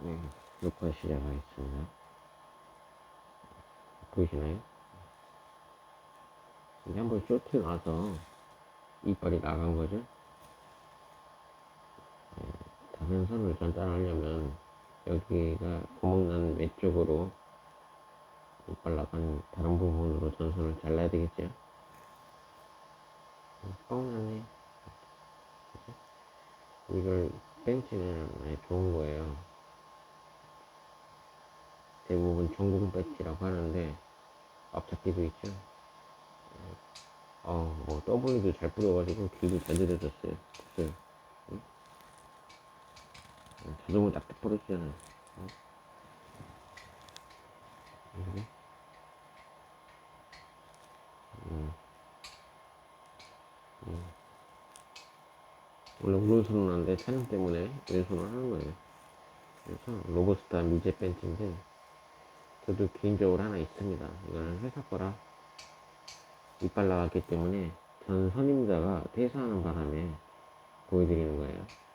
네, 녹화 시작하겠습니다. 보이시나요? 이게 한번 쇼트 나서 이빨이 나간 거죠? 네, 다른 선을 전달하려면 여기가 구멍난 왼쪽으로 이빨 나간 다른 부분으로 전선을 잘라야 되겠죠? 서운하네. 이걸 아주 좋은 거예요. 대부분 전공 배치라고 하는데 앞잡기도 있죠. 어, 뭐 W도 잘 뿌려가지고 길도 잘 들여졌어요. 글쎄요. 응? 자동으로 딱딱 뿌려주잖아요. 응? 음. 원래 오른손은 하는데 촬영 때문에 왼손을 하는 거예요. 그래서 로버스타 미제 벤치인데 저도 개인적으로 하나 있습니다. 이거는 회사 거라 이빨 나왔기 때문에 전 선임자가 퇴사하는 바람에 보여드리는 거예요.